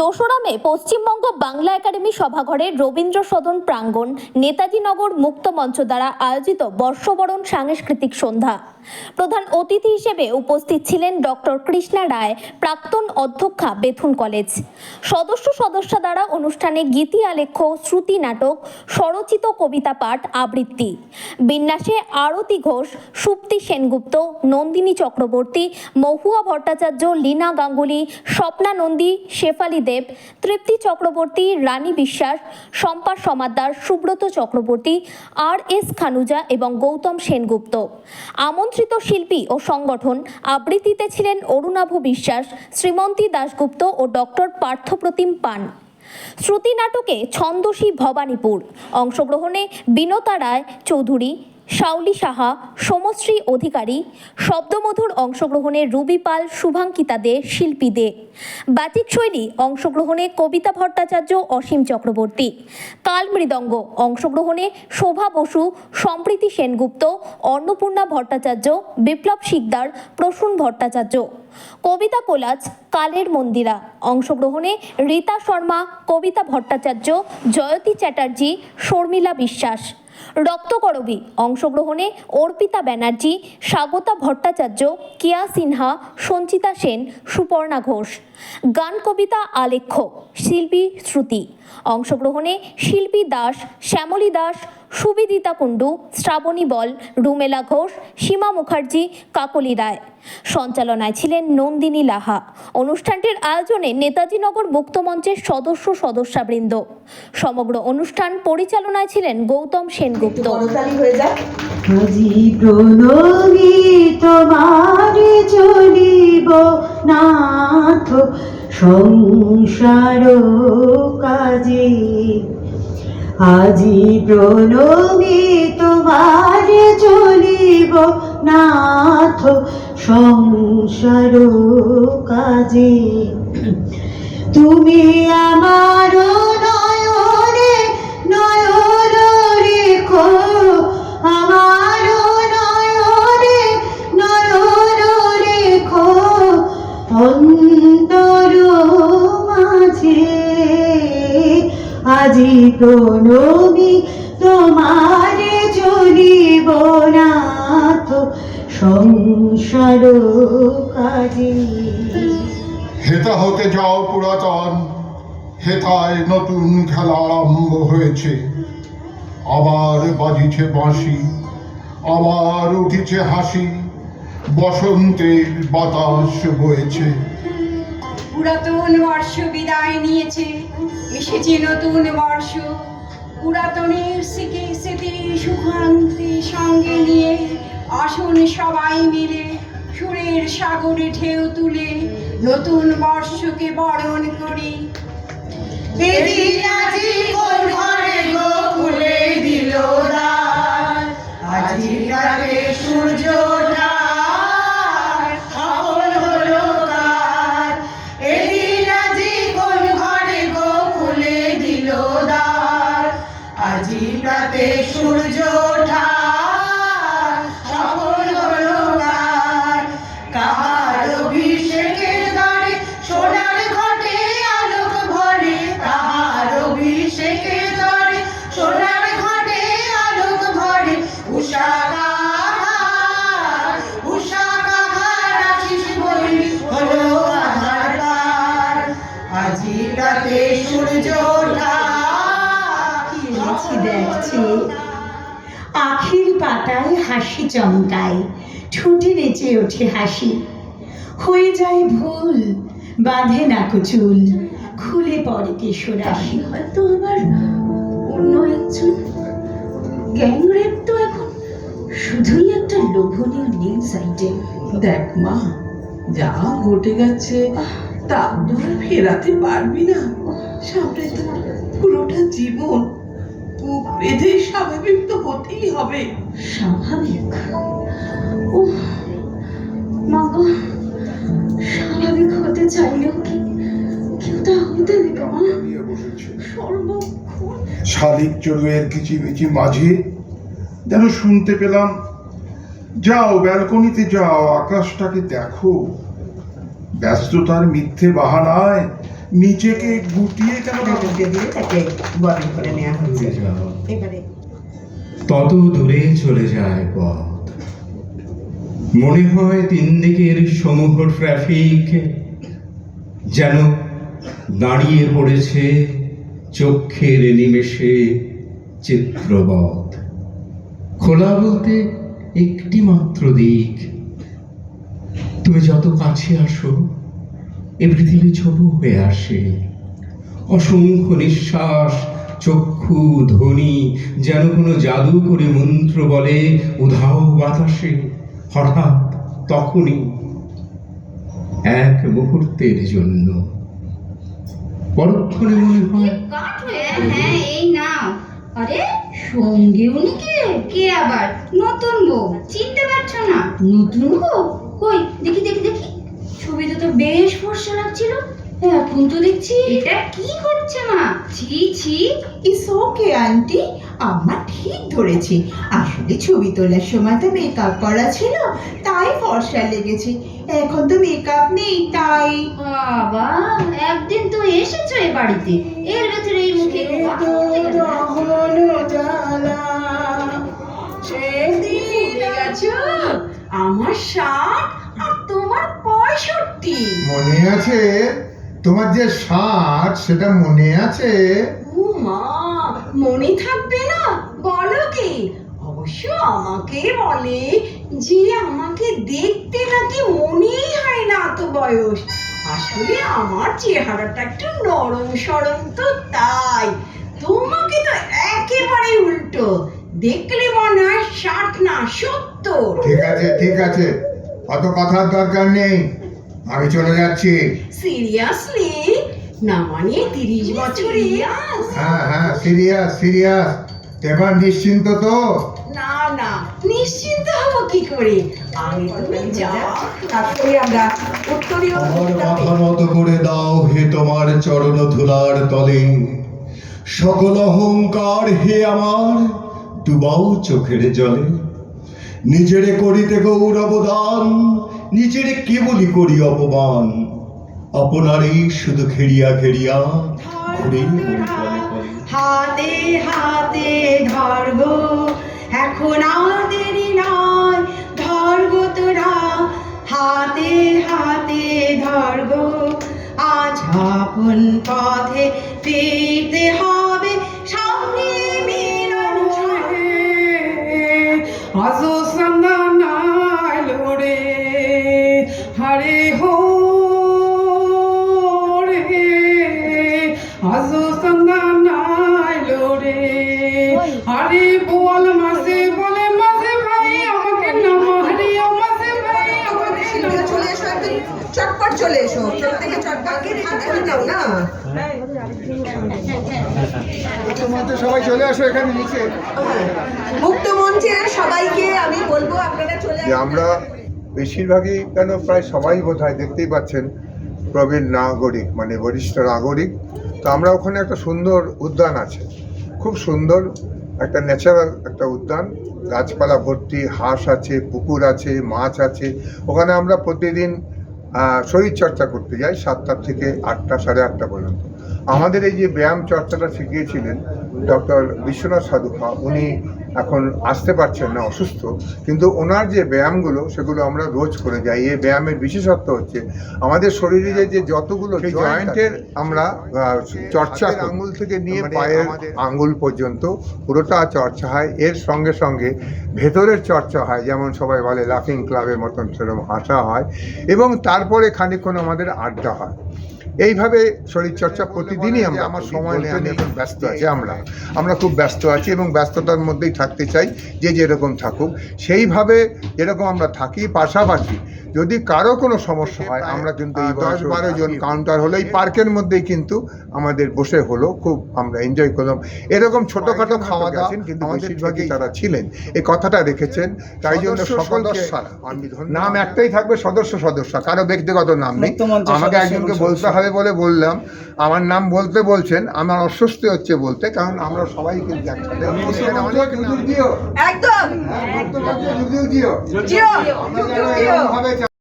দোসরা May Paschimbanga Bangla academy সভাঘরে রবীন্দ্র সদন প্রাঙ্গণ নেতাজি নগর মুক্ত মঞ্চ দ্বারা আয়োজিত বর্ষবরণ সাংস্কৃতিক সন্ধ্যা। প্রধান অতিথি হিসেবে উপস্থিত ছিলেন ডক্টর কৃষ্ণা রায়, প্রাক্তন অধ্যক্ষা বেথুন কলেজ। সদস্য সদস্যা দ্বারা অনুষ্ঠানে গীতি আলেখ্য, শ্রুতি নাটক, স্বরচিত কবিতা পাঠ আবৃত্তি। বিন্যাসে আরতি ঘোষ, সুপ্তি সেনগুপ্ত, নন্দিনী চক্রবর্তী, মহুয়া ভট্টাচার্য, লীনা গাঙ্গুলি, স্বপ্না নন্দী, শেফালি দেব, তৃপ্তি চক্রবর্তী, রানী বিশ্বাস, শম্পা সমাদ্দার, সুব্রত চক্রবর্তী, আর এস খানুজা এবং গৌতম সেনগুপ্ত। আমন্ত্রিত শিল্পী ও সংগঠন আবৃত্তিতে ছিলেন অরুণাভ বিশ্বাস, শ্রীমন্তী দাশগুপ্ত ও ডক্টর পার্থপ্রতিম পান। শ্রুতি নাটকে ছন্দসী ভবানীপুর। অংশগ্রহণে বিনতা রায় চৌধুরী শাওলি সাহা, সোমশ্রী অধিকারী, শব্দমধুর অংশগ্রহণে রুবি পাল, শুভাঙ্কিতা দে, শিল্পী দে। বাচিক শৈলী, অংশগ্রহণে কবিতা ভট্টাচার্য, অসীম চক্রবর্তী। কাল মৃদঙ্গ, অংশগ্রহণে শোভা বসু, সম্প্রীতি সেনগুপ্ত, অন্নপূর্ণা ভট্টাচার্য, বিপ্লব শিকদার, প্রসূন ভট্টাচার্য। কবিতা কোলাজ কালের মন্দিরা। অংশগ্রহণে রীতা শর্মা, কবিতা ভট্টাচার্য, জয়তী চ্যাটার্জি, শর্মিলা বিশ্বাস। রক্তকরবী অংশগ্রহণে অর্পিতা ব্যানার্জি, স্বাগতা ভট্টাচার্য, কিয়া সিনহা, সঞ্চিতা সেন, সুপর্ণা ঘোষ। গান কবিতা আলেখ্য, শিল্পী শ্রুতি। অংশগ্রহণে শিল্পী দাস, শ্যামলী দাস সুবিদিতা কুণ্ডু শ্রাবণী বল রুমেলা ঘোষ সীমা মুখার্জি কাকলি রায়। সঞ্চালনায় ছিলেন নন্দিনী লাহা। অনুষ্ঠানটির আয়োজনে নেতাজি নগর মুক্তমঞ্চের সদস্য সদস্যাবৃন্দ। সমগ্র অনুষ্ঠান পরিচালনায় ছিলেন গৌতম সেনগুপ্ত। হয়ে যাক। আজি চলিব নাথ সংসার কাজে আজি প্রণবী তোমার চলিব নাথ সংসার কাজে। তুমি আমার নয়নে নয়ন আজি প্রণবী তোমার চলিব নাথ সংসার কাজে। হেতা হতে যাও পুরাতন হেতায় নতুন খেলা আরম্ভ হয়েছে। আবার বাজিছে বাঁশি আবার উঠিছে হাসি বসন্তের বাতাস বয়েছে। পুরাতন বর্ষ বিদায় নিয়েছে। এসেছে নতুন বর্ষ। পুরাতনের স্মৃতি স্মৃতি সুখান্তি সঙ্গে নিয়ে আসুন সবাই মিলে সুরের সাগরে ঢেউ তুলে নতুন বর্ষকে বরণ করি। সূর্য লিখি দেখছি। আখির পাতায় হাসি চমকায় ঠুটে নেচে ওঠে হাসি। হয়ে যায় ভুল বাঁধে না চুল খুলে পড়ে কেশরাশি হয়তো আবার অন্য একজন গ্যাংরেপ তো এখন শুধুই একটা লোভনীয় নিউজ আইটেম দেখ মা যা ঘটে গেছে তা আর ফেরাতে পারবি না। সামনে তো পুরোটা জীবন বেঁধে স্বাভাবিক তো হতেই হবে। স্বাভাবিক? ও মা গো স্বাভাবিক হতে চাইলেও কি কেউ তা হতে দেবে মা? সর্বক্ষণ। শালিক চড়ুয়ের কিচিমিচি মাঝে যেন শুনতে পেলাম যাও ব্যালকনিতে যাও আকাশটাকে দেখো। ব্যস্ততার মিথ্যে বাহানায় নিজেকে গুটিয়ে কেন রাখো? দিয়ে দিয়ে তাকে বরণ করে নেওয়া হচ্ছে। এবারে। তত দূরে চলে যায় পথ। মনে হয় তিন দিকের সমূহ ট্রাফিক যেন দাঁড়িয়ে পড়েছে চক্ষের নিমেষে চিত্রবৎ খোলা বলতে একটি মাত্র দিক। তুমি যত কাছে আসো এ পৃথিবী ছোট হয়ে আসে। অসংখ্য নিঃশ্বাস, চক্ষু, ধ্বনি যেন কোনো জাদু করে মন্ত্র বলে উধাও বাতাসে। হঠাৎ তখনই এক মুহূর্তের জন্য। পরক্ষণে মনে হয় হ্যাঁ কে আবার? নতুন বউ। চিনতে পারছ না। নতুন বউ? কই, দেখি তো বেশ ফর্সা লাগছিল। এখন তো দেখছি এটা কি হচ্ছে মা? ছি ছি। ইস ওকে আন্টি আমার ঠিক ধরেছি। আসলে ছবি তোলার সময় তো মেকআপ করা ছিল তাই ফর্সা লেগেছে। এখন তো মেকআপ নেই তাই। বাবা একদিন তো এসেছ এ বাড়িতে। এর ভেতরে এই মুখে কথা বলতে গেলে না। ভুলে গেছো। আমার ষাট আর তোমার পঁয়ষট্টি মনে আছে? তোমার যে ষাট সেটা মনে আছে? ও মা মনে থাকবে না? বলো কি? অবশ্য আমাকে বলে যে আমাকে দেখতে নাকি মনেই হয় না তো বয়স। আসলে আমার চেহারাটা একটু নরম সরম তো তাই। তোমাকে তো একেবারে উল্টো। দেখলে মনে হয় ষাট না সত্তর ঠিক আছে ঠিক আছে। অত কথার দরকার নেই। আমি চলে যাচ্ছি। সিরিয়াসলি না মানে তিরিশ বছরে? হ্যাঁ হ্যাঁ সিরিয়াস সিরিয়াস এবার নিশ্চিন্ত তো? না না নিশ্চিন্ত হব কি করে? আমি তুমি যাও। তারপরে আমরা উত্তরীয় মাথা নত করে দাও হে তোমার চরণ ধুলার তলে। সকল অহংকার হে আমার ডুবাও চোখের জলে। নিজেরে করিতে গৌরব দান নিজেরে কেবলই করি অপমান। আপনারই শুধু ঘেরিয়া ঘেরিয়া ঘুরে। হাতে হাতে ধরগো এখন আর দেরি নয়। ধরগো তোরা হাতে হাতে ধরগো আজ আপন পথে ফিরতে হবে সামনে মিলন আজ আরে বল মাসে বলে মাসে ভাই আমাকে নাম হরে মাসে ভাই আমাকে চলে এসো চটপট চলে এসো। থেকে চটপট হাতে দাও না? তোমাদের সবাই চলে আসো এখানে নিচে। মুক্ত মঞ্চের সবাইকে আমি বলব আপনারা চলে যে আমরা বেশিরভাগই কেন প্রায় সবাই বোধ হয় দেখতেই পাচ্ছেন প্রবীণ নাগরিক মানে বরিষ্ঠ নাগরিক। তো আমরা ওখানে একটা সুন্দর উদ্যান আছে। খুব সুন্দর একটা ন্যাচারাল একটা উদ্যান। গাছপালা ভর্তি, হাঁস আছে, পুকুর আছে, মাছ আছে। ওখানে আমরা প্রতিদিন শরীরচর্চা করতে যাই সাতটা থেকে আটটা, সাড়ে আটটা পর্যন্ত। আমাদের এই যে ব্যায়াম চর্চাটা শিখিয়েছিলেন ডক্টর বিশ্বনাথ সাধুখা উনি এখন আসতে পারছেন না অসুস্থ। কিন্তু ওনার যে ব্যায়ামগুলো সেগুলো আমরা রোজ করে যাই। এই ব্যায়ামের বিশেষত্ব হচ্ছে আমাদের শরীরে যে- যে যতগুলো জয়েন্টের আমরা চর্চা আঙ্গুল থেকে নিয়ে পায়ের আঙ্গুল পর্যন্ত পুরোটা চর্চা হয়। এর সঙ্গে সঙ্গে ভেতরের চর্চা হয় যেমন সবাই বলে লাফিং ক্লাবের মতন সেরকম হাসা হয়। এবং তারপরে খানিকক্ষণ আমাদের আড্ডা হয়। এইভাবে শরীরচর্চা প্রতিদিনই আমরা আমার সময় নেই আমি এখন ব্যস্ত আছি আমরা। আমরা খুব ব্যস্ত আছি এবং ব্যস্ততার মধ্যেই থাকতে চাই যে যেরকম থাকুক। সেইভাবে যেরকম আমরা থাকি পাশাপাশি যদি কারও কোনো সমস্যা হয় আমরা কিন্তু এই দশ বারো জন কাউন্টার হলো এই পার্কের মধ্যেই কিন্তু আমাদের বসে হলো খুব আমরা এনজয় করলাম। এরকম ছোটোখাটো খাওয়া দাওয়া কিন্তু বেশিরভাগই তারা ছিলেন। এই কথাটা রেখেছেন তাই জন্য ধন্য- নাম একটাই থাকবে সদস্য সদস্য কারও ব্যক্তিগত নাম নেই। আমাকে একজনকে বলতে হবে বলে বললাম। আমার নাম বলতে বলছেন আমার অস্বস্তি হচ্ছে বলতে কারণ আমরা সবাই কিন্তু একসাথে অনেক একদম।